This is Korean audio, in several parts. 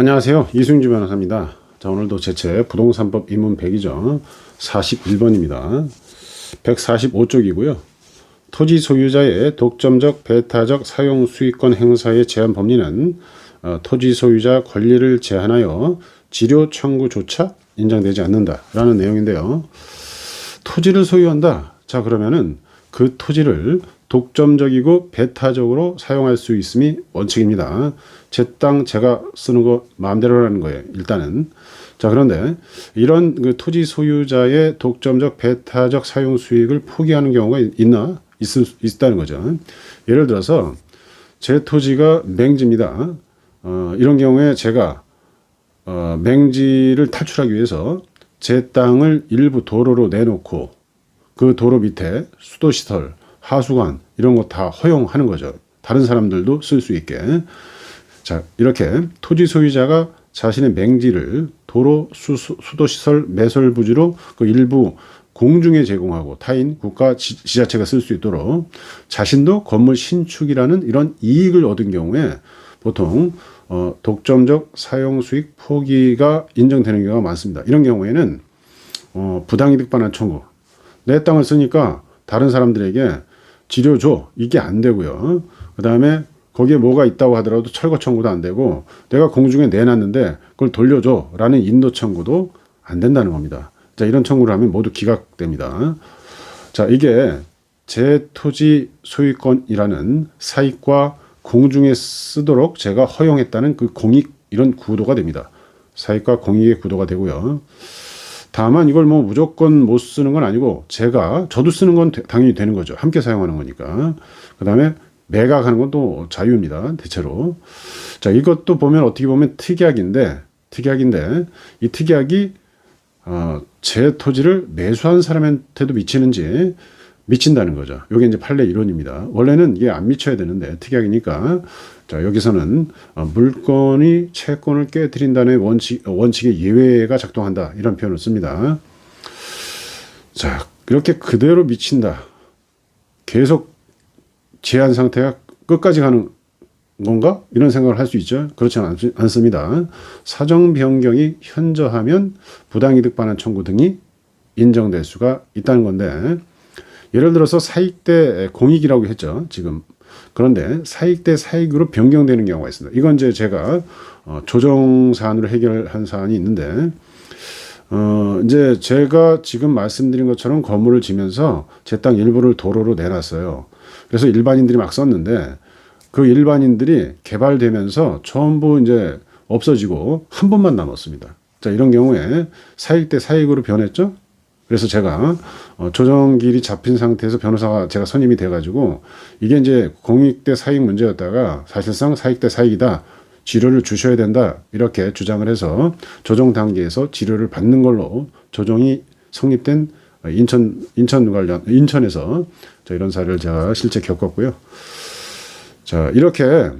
안녕하세요. 이승주 변호사입니다. 자, 오늘도 제책 부동산법 입문 100이죠. 41번입니다. 145쪽이고요. 토지 소유자의 독점적, 배타적 사용 수익권 행사의 제한 법리는 어, 토지 소유자 권리를 제한하여 지료 청구조차 인정되지 않는다라는 내용인데요. 토지를 소유한다. 자, 그러면은 그 토지를 독점적이고 배타적으로 사용할 수 있음이 원칙입니다. 제 땅 제가 쓰는 거 마음대로라는 거예요. 일단은. 자, 그런데 이런 그 토지 소유자의 독점적 배타적 사용 수익을 포기하는 경우가 있나? 있을, 있다는 거죠. 예를 들어서 제 토지가 맹지입니다. 어, 이런 경우에 제가 어, 맹지를 탈출하기 위해서 제 땅을 일부 도로로 내놓고 그 도로 밑에 수도시설, 하수관 이런 거 다 허용하는 거죠. 다른 사람들도 쓸 수 있게. 자, 이렇게 토지 소유자가 자신의 맹지를 도로, 수, 수도시설, 매설 부지로 그 일부 공중에 제공하고 타인, 국가, 지, 지자체가 쓸 수 있도록 자신도 건물 신축이라는 이런 이익을 얻은 경우에 보통 어, 독점적 사용 수익 포기가 인정되는 경우가 많습니다. 이런 경우에는 어, 부당이득 반환 청구. 내 땅을 쓰니까 다른 사람들에게 지료 줘. 이게 안 되고요. 그 다음에 거기에 뭐가 있다고 하더라도 철거 청구도 안 되고 내가 공중에 내놨는데 그걸 돌려줘. 라는 인도 청구도 안 된다는 겁니다. 자, 이런 청구를 하면 모두 기각됩니다. 자, 이게 제 토지 소유권이라는 사익과 공중에 쓰도록 제가 허용했다는 그 공익 이런 구도가 됩니다. 사익과 공익의 구도가 되고요. 다만 이걸 뭐 무조건 못 쓰는 건 아니고 제가 저도 쓰는 건 당연히 되는 거죠. 함께 사용하는 거니까. 그 다음에 매각하는 건 또 자유입니다. 대체로. 자, 이것도 보면 어떻게 보면 특약인데 특약인데 이 특약이 어, 제 토지를 매수한 사람한테도 미치는지 미친다는 거죠. 이게 이제 판례 이론입니다. 원래는 이게 안 미쳐야 되는데 특약이니까 자 여기서는 어, 물건이 채권을 깨뜨린다는 원칙 원칙의 예외가 작동한다 이런 표현을 씁니다. 자 이렇게 그대로 미친다. 계속 제한 상태가 끝까지 가는 건가? 이런 생각을 할 수 있죠. 그렇지 않, 않습니다. 사정 변경이 현저하면 부당이득 반환 청구 등이 인정될 수가 있다는 건데 예를 들어서 사익 대 공익이라고 했죠. 지금. 그런데 사익 대 사익으로 변경되는 경우가 있습니다. 이건 이제 제가 어, 조정 사안으로 해결한 사안이 있는데 어, 이제 제가 지금 말씀드린 것처럼 건물을 지면서 제 땅 일부를 도로로 내놨어요. 그래서 일반인들이 막 썼는데 그 일반인들이 개발되면서 전부 이제 없어지고 한 번만 남았습니다. 자, 이런 경우에 사익 대 사익으로 변했죠? 그래서 제가 어, 조정길이 잡힌 상태에서 변호사가 제가 선임이 돼가지고 이게 이제 공익 대 사익 문제였다가 사실상 사익 대 사익이다. 지료를 주셔야 된다. 이렇게 주장을 해서 조정 단계에서 지료를 받는 걸로 조정이 성립된 인천 인천 관련 인천에서 자, 이런 사례를 제가 실제 겪었고요. 자 이렇게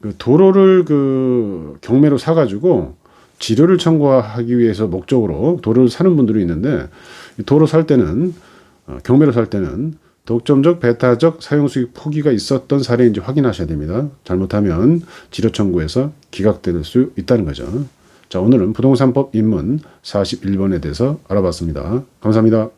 그 도로를 그 경매로 사가지고 지료를 청구하기 위해서 목적으로 도로를 사는 분들이 있는데 도로 살 때는 어, 경매로 살 때는 독점적 배타적 사용 수익 포기가 있었던 사례인지 확인하셔야 됩니다. 잘못하면 지료 청구에서 기각될 수 있다는 거죠. 자, 오늘은 부동산법 입문 41번에 대해서 알아봤습니다. 감사합니다.